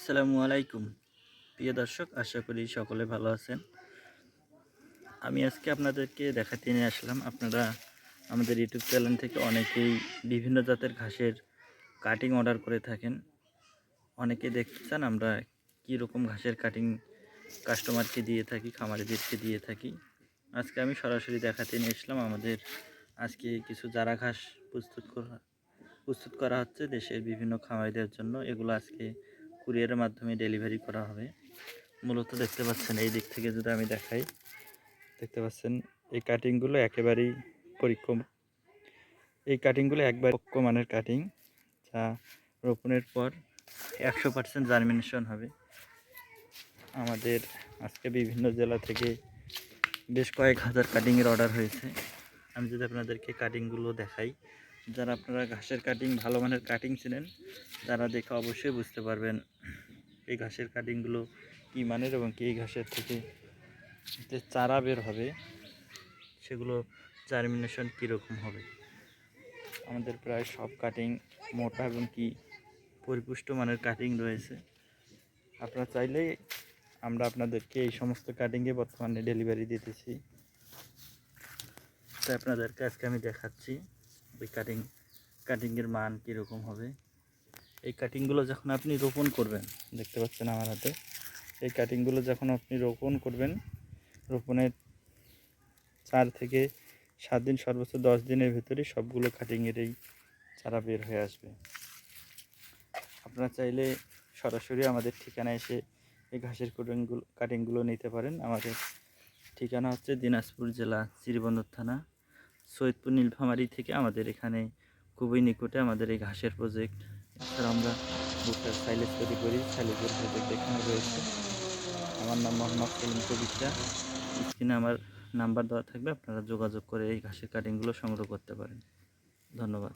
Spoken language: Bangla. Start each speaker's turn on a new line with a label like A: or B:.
A: আসসালামু আলাইকুম। প্রিয় দর্শক, আশা করি সকলে ভালো আছেন। আমি আজকে আপনাদেরকে দেখাতে নিয়ে আসলাম। আপনারা আমাদের ইউটিউব চ্যানেল থেকে অনেকেই বিভিন্ন জাতের ঘাসের কাটিং অর্ডার করে থাকেন। অনেকে দেখতে চান আমরা কী রকম ঘাসের কাটিং কাস্টমারকে দিয়ে থাকি, খামারিদেরকে দিয়ে থাকি। আজকে আমি সরাসরি দেখাতে নিয়ে আসলাম আমাদের আজকে কিছু চারা ঘাস প্রস্তুত করা প্রস্তুত করা হচ্ছে দেশের বিভিন্ন খামারিদের জন্য। এগুলো আজকে কুরিয়ারের মাধ্যমে ডেলিভারি করা হবে। মূলত দেখতে পাচ্ছেন এই দিক থেকে যদি আমি দেখাই, দেখতে পাচ্ছেন এই কাটিংগুলো একেবারেই পরীক্ষম এই কাটিংগুলো একবার পক্ষ মানের কাটিং যা রোপণের পর একশো পার্সেন্ট জার্মিনেশন হবে। আমাদের আজকে বিভিন্ন জেলা থেকে বেশ কয়েক হাজার কাটিংয়ের অর্ডার হয়েছে। আমি যদি আপনাদেরকে কাটিংগুলো দেখাই যারা আপনারা ঘাসের কাটিং ভালো মানের কাটিং ছিলেন তারা দেখে অবশ্যই বুঝতে পারবেন এই ঘাসের কাটিংগুলো কী মানের এবং কী ঘাসের থেকে যে চারা বের হবে, সেগুলো জার্মিনেশন কীরকম হবে। আমাদের প্রায় সব কাটিং মোটা এবং কি পরিপুষ্ট মানের কাটিং রয়েছে। আপনারা চাইলে আমরা আপনাদেরকে এই সমস্ত কাটিংয়ে বর্তমানে ডেলিভারি দিতেছি। তাই আপনাদেরকে আজকে আমি দেখাচ্ছি। কাটিং কাটিংয়ের মান কীরকম হবে? এই কাটিংগুলো যখন আপনি রোপণ করবেন, দেখতে পাচ্ছেন আমার হাতে, এই কাটিংগুলো যখন আপনি রোপণ করবেন, রোপণের চার থেকে সাত দিন, সর্বোচ্চ দশ দিনের ভিতরে সবগুলো কাটিংয়ের এই চারা বের হয়ে আসবে। আপনারা চাইলে সরাসরি আমাদের ঠিকানায় এসে এই ঘাসের কাটিংগুলো কাটিংগুলো নিতে পারেন। আমাদের ঠিকানা হচ্ছে দিনাজপুর জেলা শ্রীবন্দর থানা। সৈয়দপুর নীলফামারি থেকে আমাদের এখানে খুবই নিকটে আমাদের এই ঘাসের প্রজেক্ট এছাড়া আমরা বুকটার সাইলেজ তৈরি করি সাইলেজের প্রজেক্ট এখানে রয়েছে। আমার নাম মোহাম্মদ সেলিম কবিতা স্ক্রিনে আমার নাম্বার দেওয়া থাকবে, আপনারা যোগাযোগ করে এই ঘাসের কাটিংগুলো সংগ্রহ করতে পারেন। ধন্যবাদ।